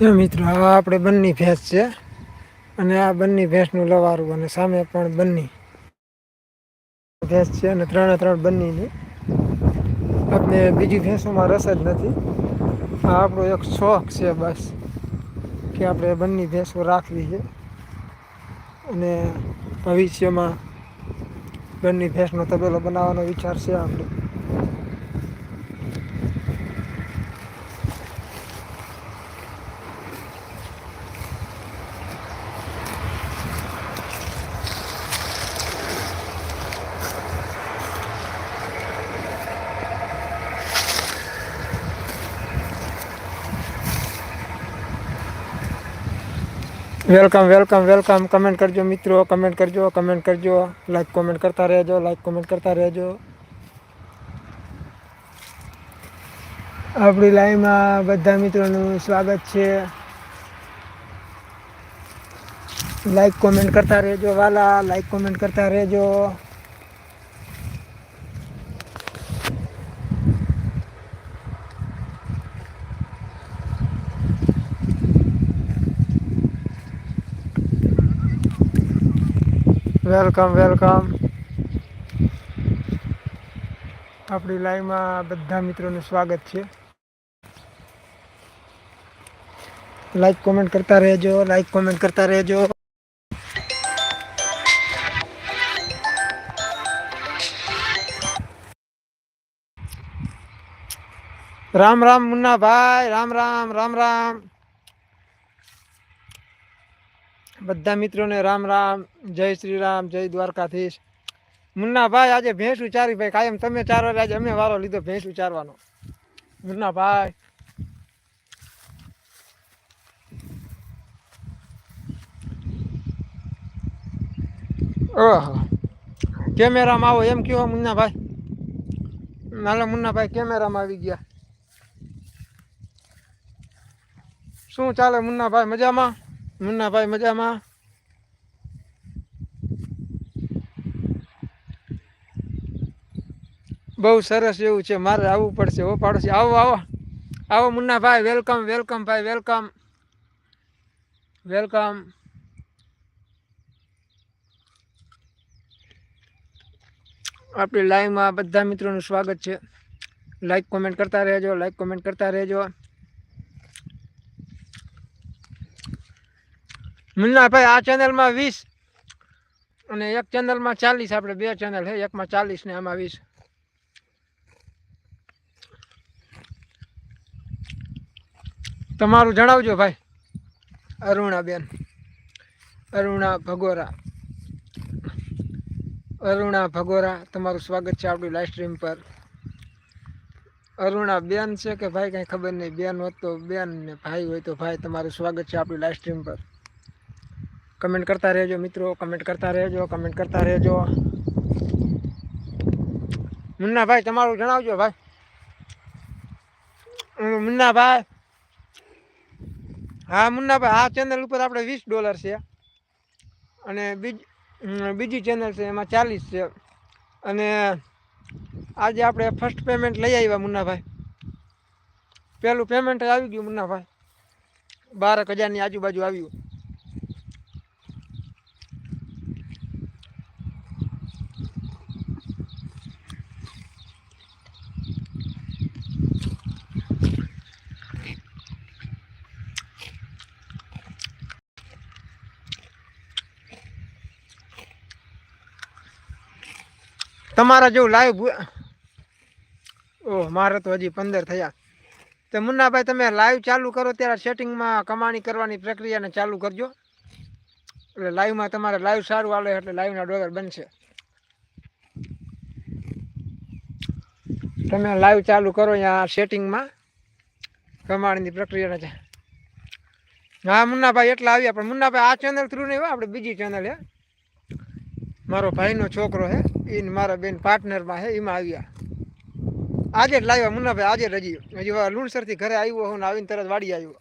જો મિત્રો, આ આપણે બંની ભેંસ છે અને આ બંને ભેંસનું લવારું અને સામે પણ બંને ભેંસ છે અને ત્રણે ત્રણ બંનેની. આપણે બીજી ભેંસોમાં રસ જ નથી. આ આપણો એક શોખ છે બસ, કે આપણે બંને ભેંસો રાખવી છે. અને ભવિષ્યમાં બંને ભેંસનો તબેલો બનાવવાનો વિચાર છે આપણે. Welcome welcome welcome. કમેન્ટ કરજો મિત્રો, કમેન્ટ કરજો કમેન્ટ કરજો. લાઈક કોમેન્ટ કરતા રહેજો લાઈક કોમેન્ટ કરતા રહેજો. આપણી લાઈવમાં બધા મિત્રોનું સ્વાગત છે. લાઈક કોમેન્ટ કરતા રહેજો વાલા લાઈક કોમેન્ટ કરતા રહેજો. વેલકમ વેલકમ આપણી લાઈવમાં બધા મિત્રોનું સ્વાગત છે. લાઈક કોમેન્ટ કરતા રહેજો લાઈક કોમેન્ટ કરતા રહેજો. રામ રામ મુન્ના ભાઈ રામ રામ રામ રામ. બધા મિત્રોને રામ રામ, જય શ્રી રામ, જય દ્વારકાધીશ. મુન્ના ભાઈ આજે ભેંસ ઉચારી ભાઈ, કાયમ તમે ચારો વાર આજે અમે વારો લીધો, ભેંસ ઉચારવાનો. મુન્ના ભાઈ ઓહો. કેમેરામાં આવો, એમ કયો મુન્ના ભાઈ નાલા મુન્ના ભાઈ કેમેરામાં આવી ગયા. શું ચાલે મુન્ના ભાઈ મજામાં? મુન્નાભાઈ મજામાં બહુ સરસ એવું છે મારે આવવું પડશે ઓ પાડોશી આવો આવો આવો મુન્નાભાઈ વેલકમ વેલકમ ભાઈ વેલકમ વેલકમ આપણી લાઈવમાં બધા મિત્રોનું સ્વાગત છે લાઈક કોમેન્ટ કરતા રહેજો લાઈક કોમેન્ટ કરતા રહેજો મુન્નાભાઈ, આ ચેનલમાં વીસ અને એક ચેનલમાં ચાલીસ. આપણે બે ચેનલ છે, એકમાં ચાલીસ ને આમાં વીસ. તમારું જણાવજો ભાઈ. અરુણાબેન, અરુણા ભગોરા. અરુણા ભગોરા, તમારું સ્વાગત છે આપણી લાઈવ સ્ટ્રીમ પર. અરુણા, બેન છે કે ભાઈ, કાંઈ ખબર નહીં. બેન હોત તો, બેન ને ભાઈ હોય તો ભાઈ, તમારું સ્વાગત છે આપણી લાઈવ સ્ટ્રીમ પર. કમેન્ટ કરતા રહેજો મિત્રો કમેન્ટ કરતા રહેજો કમેન્ટ કરતા રહેજો. મુન્નાભાઈ, તમારું જણાવજો ભાઈ. મુન્નાભાઈ. હા, મુન્નાભાઈ, આ ચેનલ ઉપર આપણે વીસ ડોલર છે. અને બીજ બીજી ચેનલ છે, એમાં ચાલીસ છે. અને આજે આપણે ફર્સ્ટ પેમેન્ટ લઈ આવ્યા મુન્નાભાઈ. પહેલું પેમેન્ટ આવી ગયું મુન્નાભાઈ. બારક હજારની આજુબાજુ આવ્યું. તમારા જેવું લાઈવ ઓહ, મારે તો હજી પંદર થયા. તો મુન્નાભાઈ, તમે લાઈવ ચાલુ કરો, ત્યારે સેટિંગમાં કમાણી કરવાની પ્રક્રિયાને ચાલુ કરજો. એટલે લાઈવમાં તમારે લાઈવ સારું આવે એટલે લાઈવના ડોલર બનશે. તમે લાઈવ ચાલુ કરો અહીંયા સેટિંગમાં કમાણીની પ્રક્રિયાને છે હા, મુન્નાભાઈ એટલા આવ્યા, પણ મુન્નાભાઈ આ ચેનલ થ્રુ નહીં હોય આપણે બીજી ચેનલ હે. મારો ભાઈનો છોકરો હે. એ મારા બેન પાર્ટનરમાં હે, એમાં આવ્યા. આજે જ લાવ્યા મુન્નાભાઈ, આજે જ હજી હજી લુણસરથી ઘરે આવ્યો હું આવીને તરત વાડી આવ્યો.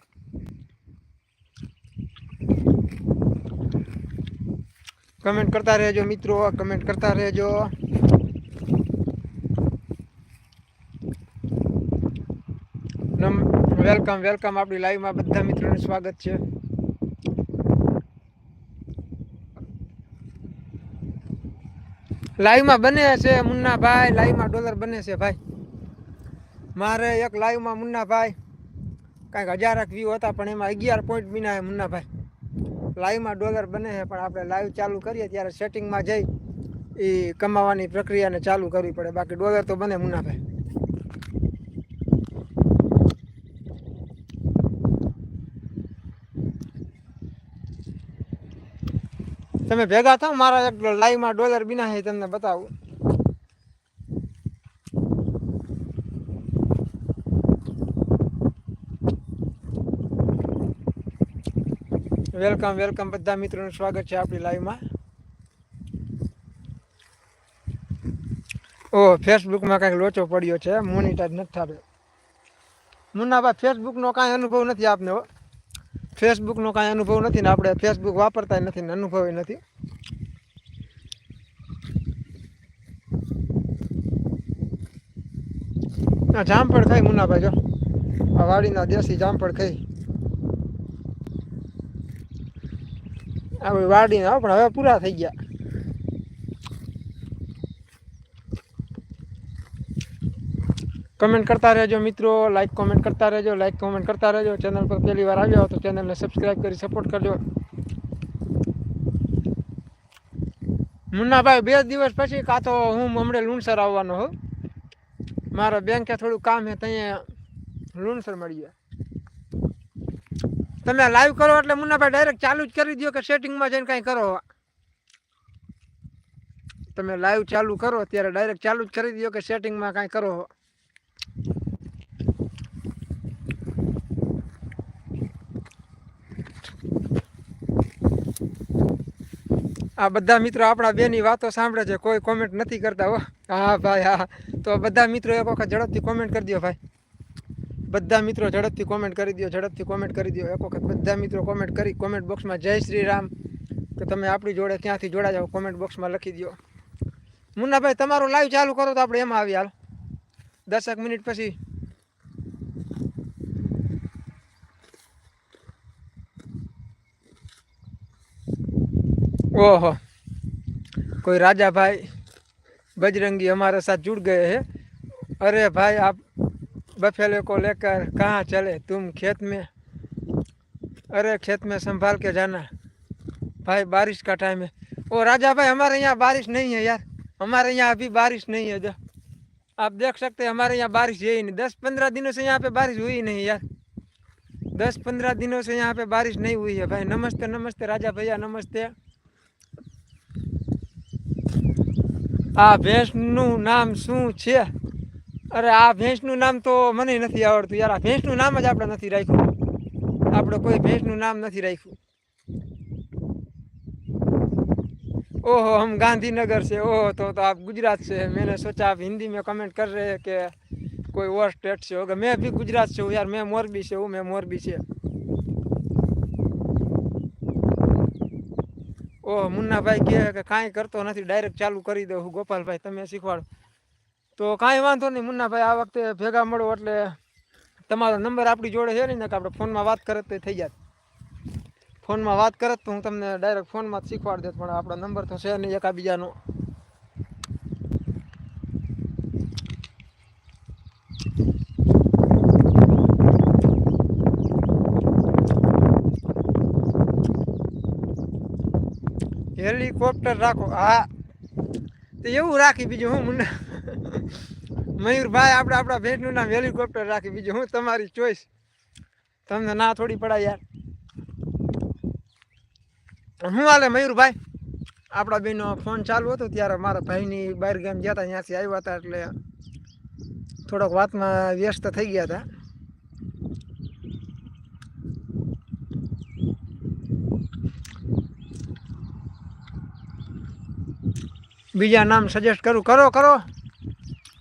કમેન્ટ કરતા રહેજો મિત્રો કમેન્ટ કરતા રહેજો. વેલકમ વેલકમ આપણી લાઈવમાં બધા મિત્રોનું સ્વાગત છે. લાઈવમાં બને છે મુન્નાભાઈ, લાઈવમાં ડોલર બને છે ભાઈ. મારે એક લાઈવમાં મુન્નાભાઈ કાંઈક હજારક વ્યૂ હતા, પણ એમાં અગિયાર પોઈન્ટ બીના મુન્નાભાઈ. લાઈવમાં ડોલર બને છે, પણ આપણે લાઈવ ચાલુ કરીએ ત્યારે સેટિંગમાં જઈ એ કમાવાની પ્રક્રિયાને ચાલુ કરવી પડે. બાકી ડોલર તો બને મુન્નાભાઈ. તમે ભેગા થાવ, મારા એક લાઈવમાં ડોલર બીના છે તમને બતાવું. વેલકમ વેલકમ બધા મિત્રોનું સ્વાગત છે આપણી લાઈવમાં. ઓ, ફેસબુકમાં કાંઈક લોચો પડ્યો છે મોનિટાઈઝ નથી થતો. મુન્નાભાઈ ફેસબુકનો કાંઈ અનુભવ નથી આપને ફેસબુકનો કાંઈ અનુભવ નથી ને આપણે ફેસબુક વાપરતા નથી ને અનુભવ નથી. ના જામફળ ખાઈ મુન્નાભાઈ, જો. આ વાડીના દેશી જામફળ ખાઈ આપણે વાડીના પણ હવે પૂરા થઈ ગયા. કમેન્ટ કરતા રહેજો મિત્રો લાઈક કોમેન્ટ કરતા રહેજો લાઈક કોમેન્ટ કરતા રહેજો. ચેનલ પર પહેલી વાર આવ્યો તો ચેનલને સબસ્ક્રાઈબ કરી સપોર્ટ કરજો. મુન્નાભાઈ, બે દિવસ પછી કાં તો હું હમણે લુણસર આવવાનો હોઉં મારા બેંકે થોડું કામ છે ત્યાં લુણસર જાય. તમે લાઈવ કરો એટલે મુન્નાભાઈ ડાયરેક્ટ ચાલુ જ કરી દો કે સેટિંગમાં જઈને કાંઈ કરો. તમે લાઈવ ચાલુ કરો ત્યારે ડાયરેક્ટ ચાલુ જ કરી દો કે સેટિંગમાં કાંઈ કરો. આ બધા મિત્રો આપણા બેની વાતો સાંભળે છે, કોઈ કોમેન્ટ નથી કરતા હો. હા, ભાઈ, હા તો બધા મિત્રો એક વખત ઝડપથી કોમેન્ટ કરી દો ભાઈ. બધા મિત્રો ઝડપથી કોમેન્ટ કરી દો ઝડપથી કોમેન્ટ કરી દો એક વખત બધા મિત્રો કોમેન્ટ કરી કોમેન્ટ બોક્સમાં જય શ્રી રામ. તો તમે આપણી જોડે ક્યાંથી જોડા જાઓ કોમેન્ટ બોક્સમાં લખી દો મુન્નાભાઈ, તમારું લાઈવ ચાલુ કરો તો આપણે એમાં આવી હાલ. દસેક મિનિટ પછી ओहो कोई राजा भाई बजरंगी हमारे साथ जुड़ गए हैं अरे भाई आप बफेले को लेकर कहाँ चले तुम खेत में अरे खेत में संभाल के जाना भाई बारिश का टाइम है ओ राजा भाई हमारे यहाँ बारिश नहीं है यार हमारे यहाँ अभी बारिश नहीं है जो आप देख सकते हैं हमारे यहाँ बारिश है ही नहीं दस पंद्रह दिनों से यहाँ पे बारिश हुई नहीं यार दस पंद्रह दिनों से यहाँ पे बारिश नहीं हुई है भाई नमस्ते नमस्ते राजा भैया नमस्ते આ ભેંસનું નામ શું છે અરે આ ભેંસનું નામ તો મને નથી આવડતું યાર આ ભેંસનું નામ જ આપણે નથી રાખ્યું આપણે કોઈ ભેંસનું નામ નથી રાખ્યું ओहो हम गांधीनगर से ओहो तो तो आप गुजरात से हैं मैंने सोचा आप हिंदी में कमेंट कर रहे हैं कि कोई और स्टेट से होगा मैं भी गुजरात से हूँ यार मैं मोरबी से हूँ मैं मोरबी से ઓહ મુન્નાભાઈ કહે કે કાંઈ કરતો નથી ડાયરેક્ટ ચાલુ કરી દઉં ગોપાલભાઈ, તમે શીખવાડો. તો કાંઈ વાંધો નહીં, મુન્નાભાઈ, આ વખતે ભેગા મળો એટલે તમારો નંબર આપણી જોડે છે ને કે આપણે ફોનમાં વાત કરત તો થઈ જાત. ફોનમાં વાત કરત તો હું તમને ડાયરેક્ટ ફોનમાં જ શીખવાડી દેત પણ આપણો નંબર તો છે નહીં એકાબીજાનો. હેલિકોપ્ટર રાખો. હા. તો એવું રાખી બીજું હું મને? મયુરભાઈ, આપણે આપણા ભેટનું નામ હેલિકોપ્ટર રાખી બીજું હું તમારી ચોઈસ? તમને ના થોડી પડાય યાર. હું હાલે મયુરભાઈ? આપણા બેનો ફોન ચાલુ હતો ત્યારે મારા ભાઈની બહાર ગામ ગયા હતા, ત્યાંથી આવ્યા હતા એટલે થોડોક વાતમાં વ્યસ્ત થઈ ગયા હતા. બીજા નામ સજેસ્ટ કરું. કરો કરો.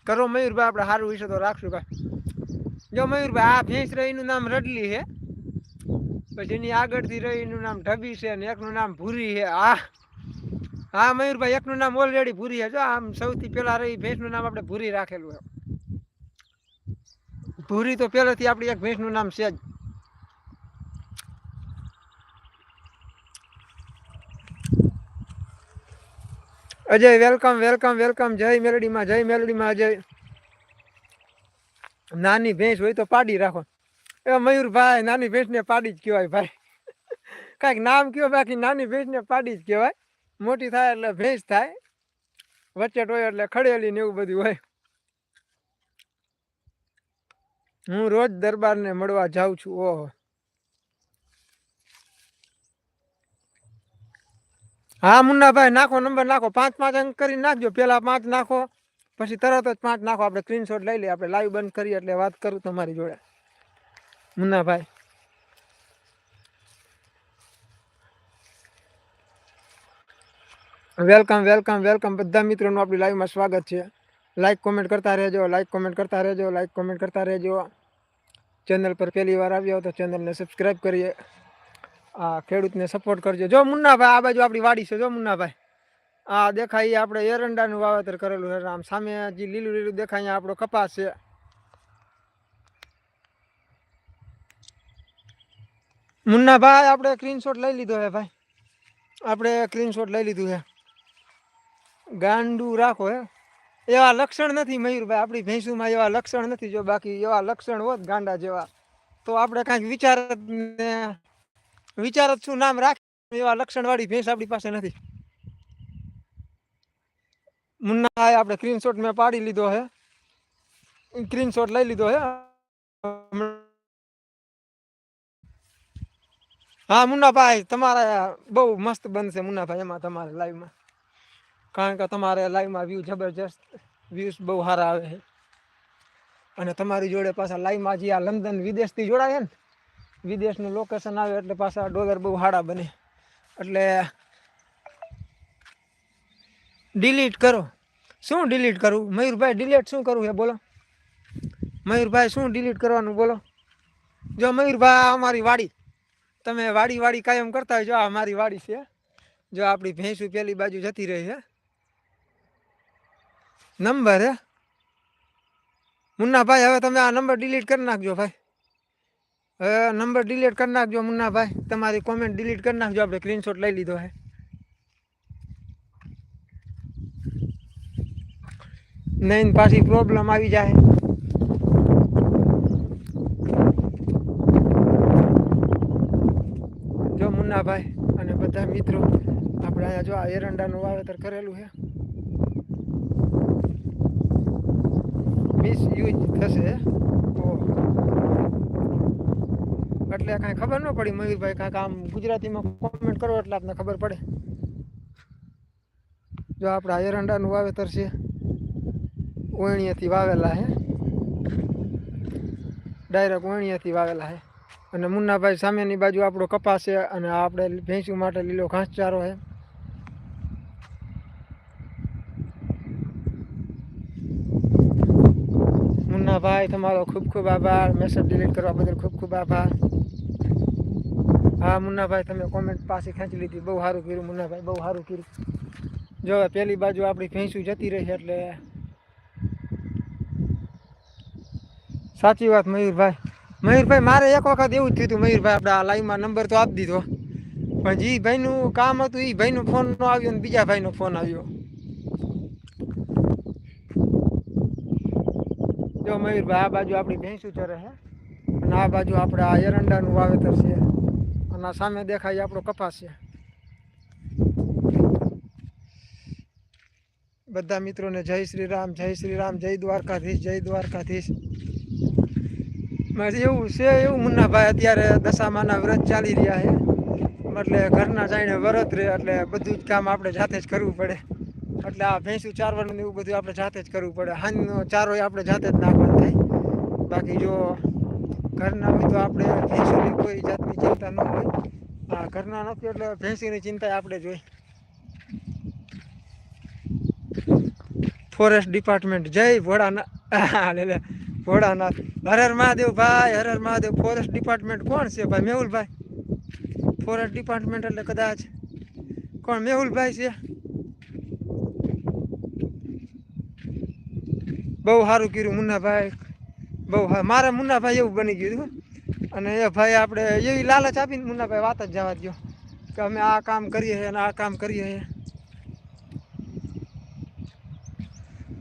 કરો મયુરભાઈ, આપણે સારું વિશે તો રાખશું ભાઈ જો મયુરભાઈ, આ ભેંસ રહીનું નામ રડલી છે પછી એની આગળથી રહીનું નામ ઢબી છે અને એકનું નામ ભૂરી છે આ હા મયુરભાઈ, એકનું નામ ઓલરેડી ભૂરી છે જો આમ સૌથી પહેલાં રહી ભેંસનું નામ આપણે ભૂરી રાખેલું છે ભૂરી તો પહેલેથી આપણી એક ભેંસનું નામ છે જ. અજય વેલકમ વેલકમ વેલકમ જય મેલડીમાં જય મેલડીમાં, અજય. નાની ભેંસ હોય તો પાડી રાખો. એ મયુરભાઈ, નાની ભેંસને પાડી જ કહેવાય ભાઈ. કાંઈક નામ કયો, બાકી નાની ભેંસને પાડી જ કહેવાય. મોટી થાય એટલે ભેંસ થાય. વચ્ચે હોય એટલે ખડેલી ને એવું બધું હોય. હું રોજ દરબારને મળવા જાઉં છું, ઓહો. હા, મુન્નાભાઈ, નાખો, નંબર નાખો. પાંચ પાંચ અંક કરી નાખજો. પેલા પાંચ નાખો, પછી તરત જ પાંચ નાખો. આપણે સ્ક્રીનશોટ લઈ લઈએ. આપણે લાઈવ બંધ કરીએ એટલે વાત કરું તમારી જોડે. મુન્નાભાઈ. Welcome welcome welcome. બધા મિત્રોનું આપણી લાઈવમાં સ્વાગત છે. લાઈક કોમેન્ટ કરતા રહેજો. લાઈક કોમેન્ટ કરતા રહેજો. લાઈક કોમેન્ટ કરતા રહેજો. ચેનલ પર પહેલી વાર આવ્યો તો ચેનલને સબસ્ક્રાઈબ કરીએ. આ ખેડૂતને સપોર્ટ કરજો. જો મુન્નાભાઈ, આ બાજુ આપણી વાડી છે. જો મુન્નાભાઈ, આ દેખાય આપણે એરંડાનું વાવેતર કરેલું છે. આમ સામે જે લીલું લીલું દેખાય આપણો કપાસ છે. મુન્નાભાઈ, આપણે ક્રીનશોટ લઈ લીધો છે ભાઈ. આપણે ક્રીનશોટ લઈ લીધું છે. ગાંડું રાખો હે. એવા લક્ષણ નથી મયુરભાઈ. આપણી ભેંસુમાં એવા લક્ષણ નથી. જો બાકી એવા લક્ષણ હોત ગાંડા જેવા, તો આપણે કાંઈક વિચાર વિચાર જ શું નામ રાખ એવા લક્ષણ વાળી ભેંસ આપણી પાસે નથી. મુન્ના આપણે સ્ક્રીનશોટ મેં પાડી લીધો હે. સ્ક્રીનશોટ લઈ લીધો હે. હા, મુન્નાભાઈ, તમારે બહુ મસ્ત બનશે મુન્નાભાઈ એમાં તમારે લાઈવમાં કારણ કે તમારે લાઈવમાં વ્યૂ જબરજસ્ત વ્યૂઝ બહુ સારા આવે છે. અને તમારી જોડે પાછા લાઈવમાં જે આ લંડન વિદેશથી જોડાય ને વિદેશનું લોકેશન આવે એટલે પાછા ડોલર બહુ હાડા બને. એટલે ડિલીટ કરો. શું ડિલીટ કરવું મયુરભાઈ ડિલીટ શું કરવું હે બોલો? મયુરભાઈ, શું ડિલીટ કરવાનું બોલો? જો મયુરભાઈ અમારી વાડી. તમે વાડી વાડી કાયમ કરતા હોય જો, આ મારી વાડી છે. જો આપણી ભેંસું પેલી બાજુ જતી રહી છે નંબર હે. મુન્નાભાઈ, હવે તમે આ નંબર ડિલીટ કરી નાખજો ભાઈ. નંબર ડિલીટ કરી નાખજો મુન્નાભાઈ. તમારી કોમેન્ટ ડિલીટ કરી નાખજો. આપણે સ્ક્રીનશોટ લઈ લીધો હે. નહીં પાછી પ્રોબ્લેમ આવી જાય. જો મુન્નાભાઈ અને બધા મિત્રો, આપણે અહીંયા જો આ એરંડાનું વાવેતર કરેલું છે મિસયુઝ થશે ઓહો. એટલે કાંઈ ખબર ન પડી મયુરભાઈ કાંઈક આમ ગુજરાતીમાં કોમેન્ટ કરો એટલે આપને ખબર પડે. જો આપણા એરંડાનું વાવેતર છે ઓણિયાથી વાવેલા હે. ડાયરેક્ટ ઓણિયાથી વાવેલા હે. અને મુન્નાભાઈ સામેની બાજુ આપણો કપાસ છે અને આપણે ભેંસું માટે લીલો ઘાસચારો છે મુન્નાભાઈ, તમારો ખૂબ ખૂબ આભાર. મેસેજ ડિલીટ કરવા બદલ ખૂબ ખૂબ આભાર. હા, મુન્નાભાઈ, તમે કોમેન્ટ પાછી ખેંચી લીધી. બહુ સારું કર્યું મુન્નાભાઈ, બહુ સારું કર્યું. જો, પેલી બાજુ આપણી ભેંસું જતી રહી છે એટલે સાચી વાત, મયુરભાઈ. મયુરભાઈ, મારે એક વખત એવું જ થયું હતું, મયુરભાઈ, આપણે આ લાઈવમાં નંબર તો આપી દીધો. પણ જે ભાઈનું કામ હતું એ ભાઈનો ફોન ન આવ્યો ને બીજા ભાઈનો ફોન આવ્યો. જો, મયુરભાઈ, આ બાજુ આપણી ભેંસું ચરે છે અને આ બાજુ આપણા એરંડાનું વાવેતર છે. અને સામે દેખાય આપણો કપાસ છે. બધા મિત્રોને જય શ્રી રામ, જય શ્રી રામ, જય દ્વારકાધીશ જય દ્વારકાધીશ. એવું છે, એવું મુન્નાભાઈ અત્યારે દશામાના વ્રત ચાલી રહ્યા છે. એટલે ઘરના જાણે વ્રત રહે, એટલે બધું જ કામ આપણે જાતે જ કરવું પડે. એટલે આ ભેંસું ચારવાનું એવું બધું આપણે જાતે જ કરવું પડે. હાંજનો ચારો આપણે જાતે જ નાખવાનું થાય. બાકી જો ઘરના હોય તો આપણે ભેંસોની કોઈ જાતની ચિંતા ન હોય. ઘરના નથી એટલે ભેંસીની ચિંતા આપણે જોઈ ફોરેસ્ટ ડિપાર્ટમેન્ટ જય ભોળાનાથ લે ભોળાનાથ. હર હર મહાદેવ ભાઈ હર હર મહાદેવ. ફોરેસ્ટ ડિપાર્ટમેન્ટ કોણ છે ભાઈ? મેહુલભાઈ. ફોરેસ્ટ ડિપાર્ટમેન્ટ એટલે કદાચ. કોણ? મેહુલભાઈ છે. બહુ સારું કર્યું મુન્નાભાઈ. બહુ હા, મારે મુન્નાભાઈ એવું બની ગયું હતું અને એ ભાઈ આપણે એવી લાલચ આપીને મુન્નાભાઈ વાત જ જવા દો કે અમે આ કામ કરીએ અને આ કામ કરીએ છીએ.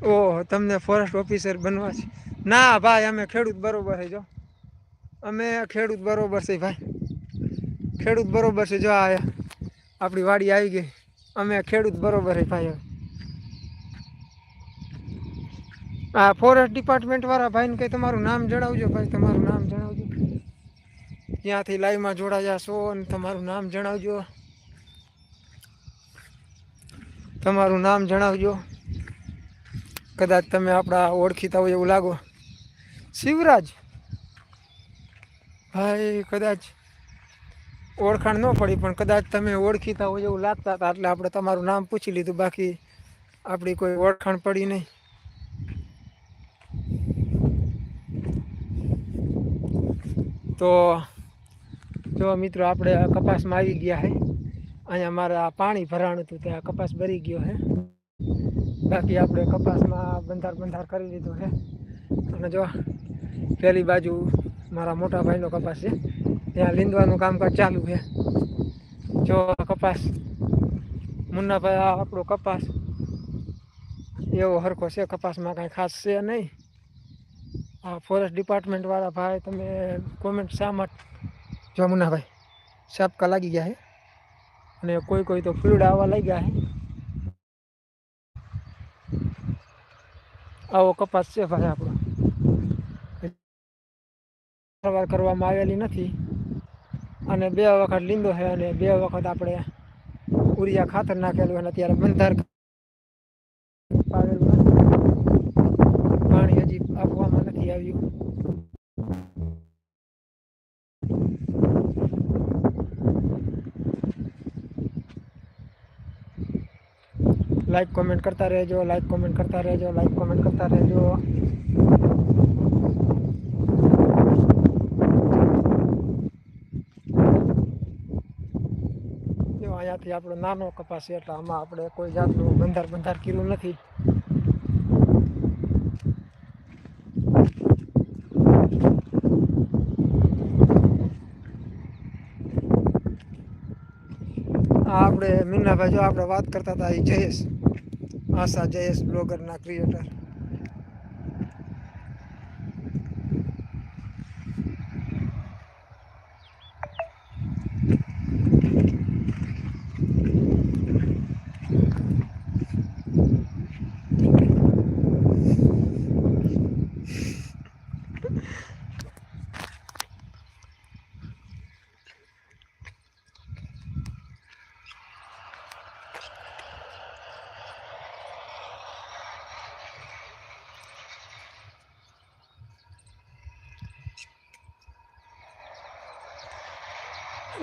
ઓહો, તમને ફોરેસ્ટ ઓફિસર બનવા છે. ના ભાઈ, અમે ખેડૂત બરોબર છે જો. અમે ખેડૂત બરોબર છે ભાઈ. ખેડૂત બરોબર છે જો આ આપણી વાડી આવી ગઈ. અમે ખેડૂત બરોબર છે ભાઈ આ ફોરેસ્ટ ડિપાર્ટમેન્ટ વાળા ભાઈને કંઈ તમારું નામ જણાવજો, ભાઈ તમારું નામ જણાવજો. ત્યાંથી લાઈવમાં જોડાયા છો અને તમારું નામ જણાવજો. તમારું નામ જણાવજો. કદાચ તમે આપણા ઓળખીતા હોય એવું લાગો. શિવરાજ. ભાઈ, કદાચ ઓળખાણ ન પડી, પણ કદાચ તમે ઓળખીતા હોય એવું લાગતા હતા, એટલે આપણે તમારું નામ પૂછી લીધું. બાકી આપણી કોઈ ઓળખાણ પડી નહીં. તો જો મિત્રો, આપણે કપાસમાં આવી ગયા હે. અહીંયા મારે પાણી ભરાણું હતું, ત્યાં કપાસ ભરી ગયો હે. બાકી આપણે કપાસમાં બંધાર બંધાર કરી લીધું છે અને જો, પેલી બાજુ મારા મોટા ભાઈનો કપાસ છે. ત્યાં લીંદવાનું કામકાજ ચાલુ છે જો કપાસ, મુન્નાભાઈ આપણો કપાસ એવો હરખો છે, કપાસમાં કાંઈ ખાસ છે નહીં. આ ફોરેસ્ટ ડિપાર્ટમેન્ટ વાળા ભાઈ, તમે કોમેન્ટ શા માટે જો મુન્નાભાઈ. સાપકા લાગી ગયા છે અને કોઈ કોઈ તો ફૂલડા આવવા લાગ્યા છે આવો કપાસ છે ભાઈ આપણો. સારવાર કરવામાં આવેલી નથી. અને બે વખત લીંદો છે અને બે વખત આપણે ઉરિયા ખાતર નાખેલું અને અત્યારે બંધાર પાવેલું નથી. પાણી હજી આપવામાં નથી આવ્યું લાઈક કોમેન્ટ કરતા રહેજો લાઈક કોમેન્ટ કરતા રહેજો લાઈક કોમેન્ટ કરતા રહેજો અહીંયાથી આપણો નાનો કપાસ છે, એટલે આમાં આપણે કોઈ જાતનું બંધાર બંધાર કર્યું નથી આ આપણે મીનાભાઈ જો આપણે વાત કરતા હતા એ જયેશ આશા જયેશ બ્લોગરના ક્રિએટર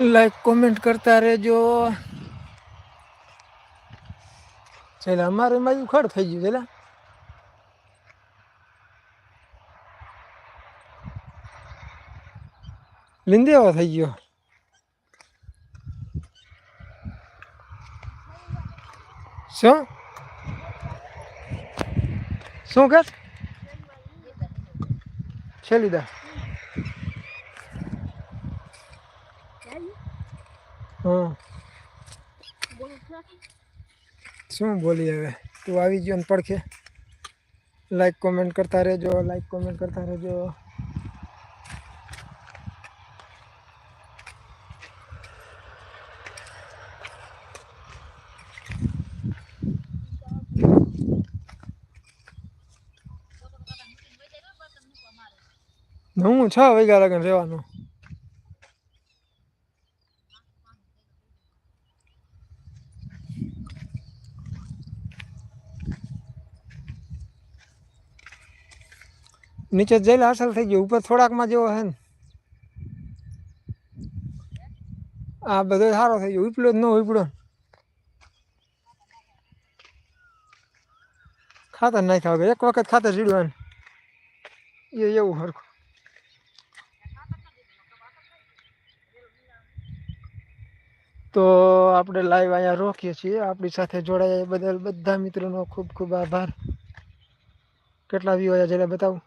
લાઈક કોમેન્ટ કરતા રહેજો. ચાલે, અમારે બાજુ ખડ થઈ ગયું, ચાલે. લીંદેવો થઈ ગયો. શું? શું કે? છેલ્લી દા હા. શું બોલી હવે? તું આવી ગયો ને પડખે. લાઈક કોમેન્ટ કરતા રહેજો લાઈક કોમેન્ટ કરતા રહેજો. હું છ વાગ્યા લગન રહેવાનું? નીચે જઈને હાંસલ થઈ ગયું. ઉપર થોડાકમાં જેવો હે ને. આ બધો સારો થઈ ગયો. ઉપડ્યો જ ન ઉપડ્યો ખાતર નાખ્યા વગર. એક વખત ખાતર સીડ્યું એ એવું સરખું. તો આપણે લાઈવ અહીંયા રોકીએ છીએ. આપણી સાથે જોડાયા બદલ બધા મિત્રોનો ખૂબ ખૂબ આભાર. કેટલા વ્યૂ આવ્યા જરા બતાવું.